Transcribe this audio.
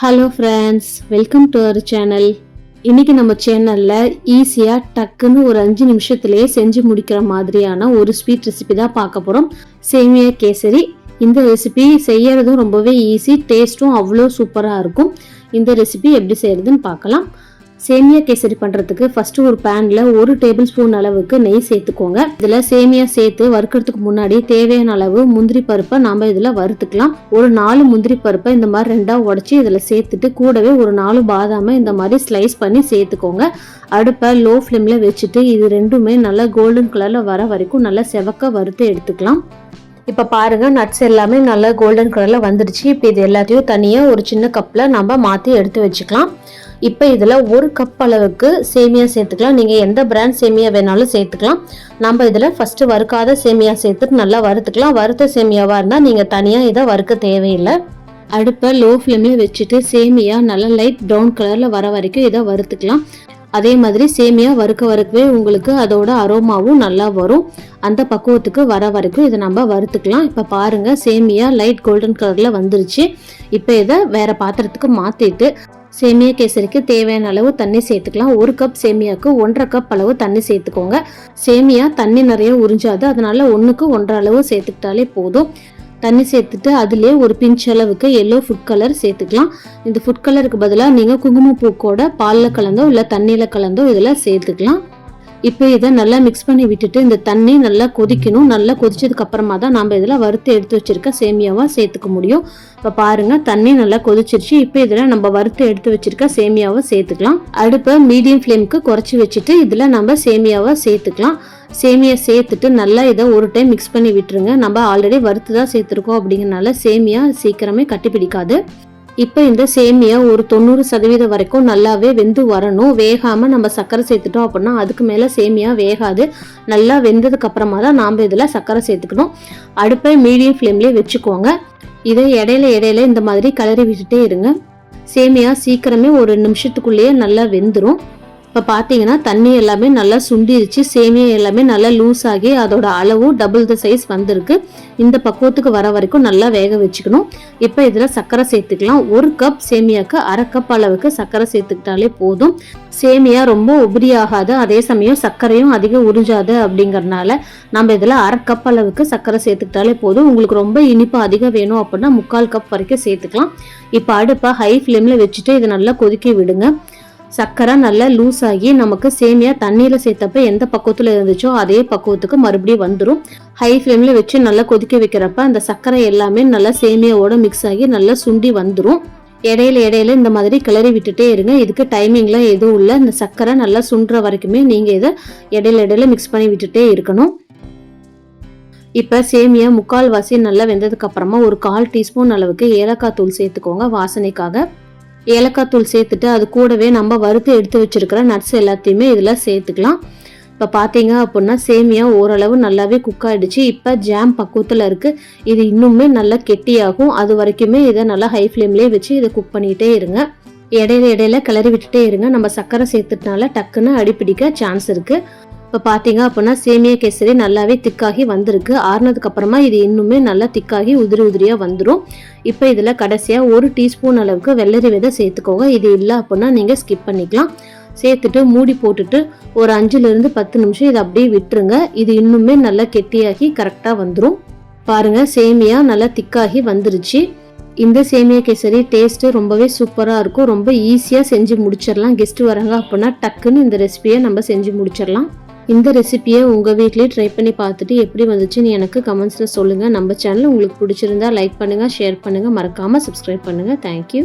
Hello friends welcome to our channel இன்னைக்கு நம்ம சேனலில் ஈஸியாக டக்குன்னு ஒரு அஞ்சு நிமிஷத்துலேயே செஞ்சு முடிக்கிற மாதிரியான ஒரு ஸ்வீட் ரெசிபி தான் பார்க்க போகிறோம் சேமியா கேசரி. இந்த ரெசிபி செய்யறதும் ரொம்பவே ஈஸி டேஸ்ட்டும் அவ்வளோ சூப்பராக இருக்கும். இந்த ரெசிபி எப்படி செய்யறதுன்னு பார்க்கலாம். சேமியா கேசரி பண்ணுறதுக்கு ஃபஸ்ட்டு ஒரு பேனில் ஒரு டேபிள் ஸ்பூன் அளவுக்கு நெய் சேர்த்துக்கோங்க. இதில் சேமியா சேர்த்து வறுக்கிறதுக்கு முன்னாடி தேவையான அளவு முந்திரி பருப்பை நாம் இதில் வறுத்துக்கலாம். ஒரு நாலு முந்திரி பருப்பை இந்த மாதிரி ரெண்டாக உடச்சி இதில் சேர்த்துட்டு கூடவே ஒரு நாலு பாதாமை இந்த மாதிரி ஸ்லைஸ் பண்ணி சேர்த்துக்கோங்க. அடுப்பை லோ ஃப்ளேமில் வச்சுட்டு இது ரெண்டுமே நல்லா கோல்டன் கலரில் வர வரைக்கும் நல்லா செவக்க வறுத்து எடுத்துக்கலாம். இப்போ பாருங்கள் நட்ஸ் எல்லாமே நல்லா கோல்டன் கலரில் வந்துடுச்சு. இப்போ இது எல்லாத்தையும் தனியாக ஒரு சின்ன கப்பில் நம்ம மாற்றி எடுத்து வச்சுக்கலாம். இப்போ இதில் ஒரு கப் அளவுக்கு சேமியா சேர்த்துக்கலாம். நீங்கள் எந்த பிராண்ட் சேமியா வேணாலும் சேர்த்துக்கலாம். நம்ம இதில் ஃபஸ்ட்டு வறுக்காத சேமியா சேர்த்துட்டு நல்லா வறுத்துக்கலாம். வறுத்த சேமியாவாக இருந்தால் நீங்கள் தனியாக இதை வறுக்க தேவையில்லை. அடுப்பை லோ ஃப்ளேமில் வச்சுட்டு சேமியா நல்லா லைட் ப்ரௌன் கலரில் வர வரைக்கும் இதை வறுத்துக்கலாம். அதே மாதிரி சேமியா வறுக்க வறுக்கவே உங்களுக்கு அதோட அரோமாவும் நல்லா வரும். அந்த பக்குவத்துக்கு வர வரைக்கும் இதை நம்ம வறுத்துக்கலாம். இப்போ பாருங்கள் சேமியா லைட் கோல்டன் கலரில் வந்துருச்சு. இப்போ இதை வேறு பாத்திரத்துக்கு மாற்றிட்டு சேமியா கேசரிக்கு தேவையான அளவு தண்ணி சேர்த்துக்கலாம். ஒரு கப் சேமியாவுக்கு ஒன்றரை கப் அளவு தண்ணி சேர்த்துக்கோங்க. சேமியா தண்ணி நிறைய உறிஞ்சாது. அதனால ஒன்றுக்கு ஒன்றரை அளவு சேர்த்துக்கிட்டாலே போதும். தண்ணி சேர்த்துட்டு அதுலேயே ஒரு பிஞ்ச் அளவுக்கு எல்லோ ஃபுட் கலர் சேர்த்துக்கலாம். இந்த ஃபுட் கலருக்கு பதிலாக நீங்கள் குங்குமப்பூக்கோட பாலில் கலந்தோ இல்லை தண்ணியில் கலந்தோ இதில் சேர்த்துக்கலாம். இப்போ இதை நல்லா மிக்ஸ் பண்ணி விட்டுட்டு இந்த தண்ணி நல்லா கொதிக்கணும். நல்லா கொதிச்சதுக்கு அப்புறமா தான் நம்ம இதில் வறுத்து எடுத்து வச்சிருக்க சேமியாவை சேர்த்துக்க முடியும். இப்போ பாருங்க தண்ணி நல்லா கொதிச்சிருச்சு. இப்போ இதில் நம்ம வறுத்து எடுத்து வச்சிருக்க சேமியாவை சேர்த்துக்கலாம். அடுப்பை மீடியம் ஃப்ளேமுக்கு குறைச்சி வச்சுட்டு இதில் நம்ம சேமியாவை சேர்த்துக்கலாம். சேமியா சேர்த்துட்டு நல்லா இதை ஒரு டைம் மிக்ஸ் பண்ணி விட்டுருங்க. நம்ம ஆல்ரெடி வறுத்து தான் சேர்த்துருக்கோம் அப்படிங்கிறனால சேமியா சீக்கிரமே கட்டி பிடிக்காது. இப்போ இந்த சேமியா ஒரு தொண்ணூறு சதவீதம் வரைக்கும் நல்லாவே வெந்து வரணும். வேகாமல் நம்ம சர்க்கரை சேர்த்துட்டோம் அப்படின்னா அதுக்கு மேலே சேமியா வேகாது. நல்லா வெந்ததுக்கு அப்புறமா தான் நாம் இதில் சர்க்கரை சேர்த்துக்கணும். அடுப்பை மீடியம் ஃப்ளேம்லேயே வச்சுக்கோங்க. இதை இடையில இடையில இந்த மாதிரி கலரி விட்டுட்டே இருங்க. சேமியா சீக்கிரமே ஒரு நிமிஷத்துக்குள்ளேயே நல்லா வெந்துடும் இப்போ பார்த்தீங்கன்னா தண்ணி எல்லாமே நல்லா சுண்டிருச்சு சேமியா எல்லாமே நல்லா லூஸ் ஆகி அதோட அளவும் டபுள் த சைஸ் வந்திருக்கு. இந்த பக்குவத்துக்கு வர வரைக்கும் நல்லா வேக வச்சுக்கணும். இப்போ இதில் சர்க்கரை சேர்த்துக்கலாம். ஒரு கப் சேமியாவுக்கு அரை கப் அளவுக்கு சர்க்கரை சேர்த்துக்கிட்டாலே போதும். சேமியா ரொம்ப உபரி ஆகாது. அதே சமயம் சர்க்கரையும் அதிகம் உறிஞ்சாது அப்படிங்கறனால நம்ம இதில் அரை கப் அளவுக்கு சர்க்கரை சேர்த்துக்கிட்டாலே போதும். உங்களுக்கு ரொம்ப இனிப்பு அதிகம் வேணும் அப்படின்னா முக்கால் கப் வரைக்கும் சேர்த்துக்கலாம். இப்போ அடுப்பை ஹை ஃப்ளேமில் வச்சுட்டு இதை நல்லா கொதிக்க விடுங்க. சர்க்கரை நல்லா லூஸ் ஆகி நமக்கு சேமியா தண்ணியில் சேர்த்தப்ப எந்த பக்குவத்தில் இருந்துச்சோ அதே பக்குவத்துக்கு மறுபடியும் வந்துடும் ஹை ஃப்ளேமில் வச்சு நல்லா கொதிக்க வைக்கிறப்ப அந்த சர்க்கரை எல்லாமே நல்லா சேமியாவோட மிக்ஸ் ஆகி நல்லா சுண்டி வந்துடும் இடையில இடையில இந்த மாதிரி கிளறி விட்டுட்டே இருங்க. இதுக்கு டைமிங்லாம் எதுவும் இல்லை. இந்த சர்க்கரை நல்லா சுண்டுற வரைக்குமே நீங்கள் இதை இடையில இடையில மிக்ஸ் பண்ணி விட்டுட்டே இருக்கணும். இப்போ சேமியா முக்கால் வாசி நல்லா வெந்ததுக்கு அப்புறமா ஒரு கால் டீஸ்பூன் அளவுக்கு ஏலக்காய் தூள் சேர்த்துக்கோங்க வாசனைக்காக. ஏலக்காய் தூள் சேர்த்துட்டு அது கூடவே நம்ம வறுத்து எடுத்து வச்சிருக்கிற நட்ஸ் எல்லாத்தையுமே இதில் சேர்த்துக்கலாம். இப்போ பார்த்தீங்க அப்படின்னா சேமியா ஓரளவு நல்லாவே குக் ஆகிடுச்சு இப்போ ஜாம் பக்குவத்தில் இருக்குது இது இன்னுமே நல்லா கெட்டியாகும். அது வரைக்குமே இதை நல்லா ஹை ஃப்ளேம்லேயே வச்சு இதை குக் பண்ணிகிட்டே இருங்க. இடையில இடையில கிளறி விட்டுட்டே இருங்க. நம்ம சர்க்கரை சேர்த்துட்டனால டக்குன்னு அடிப்பிடிக்க சான்ஸ் இருக்குது இப்போ பார்த்தீங்க அப்படின்னா சேமியா கேசரி நல்லாவே திக்காகி வந்திருக்கு. ஆறுனதுக்கு அப்புறமா இது இன்னுமே நல்லா திக்காகி உதிரி உதிரியாக வந்துடும் இப்போ இதில் கடைசியாக ஒரு டீஸ்பூன் அளவுக்கு வெள்ளரி விதை சேர்த்துக்கோங்க. இது இல்லை அப்படின்னா நீங்கள் ஸ்கிப் பண்ணிக்கலாம். சேர்த்துட்டு மூடி போட்டுட்டு ஒரு அஞ்சுலேருந்து பத்து நிமிஷம் இதை அப்படியே விட்டுருங்க. இது இன்னுமே நல்லா கெட்டியாகி கரெக்டாக வந்துடும் பாருங்கள் சேமியா நல்லா திக்காகி வந்துருச்சு. இந்த சேமியா கேசரி டேஸ்ட்டு ரொம்பவே சூப்பராக இருக்கும். ரொம்ப ஈஸியாக செஞ்சு முடிச்சிடலாம் கெஸ்ட்டு வராங்க அப்படின்னா டக்குன்னு இந்த ரெசிபியை நம்ம செஞ்சு முடிச்சிடலாம் இந்த ரெசிபியை உங்கள் வீட்லேயே ட்ரை பண்ணி பார்த்துட்டு எப்படி வந்துச்சுன்னு எனக்கு கமெண்ட்ஸில் சொல்லுங்கள் நம்ம சேனல் உங்களுக்கு பிடிச்சிருந்தா லைக் பண்ணுங்கள் ஷேர் பண்ணுங்கள் மறக்காமல் சப்ஸ்கிரைப் பண்ணுங்கள் தேங்க்யூ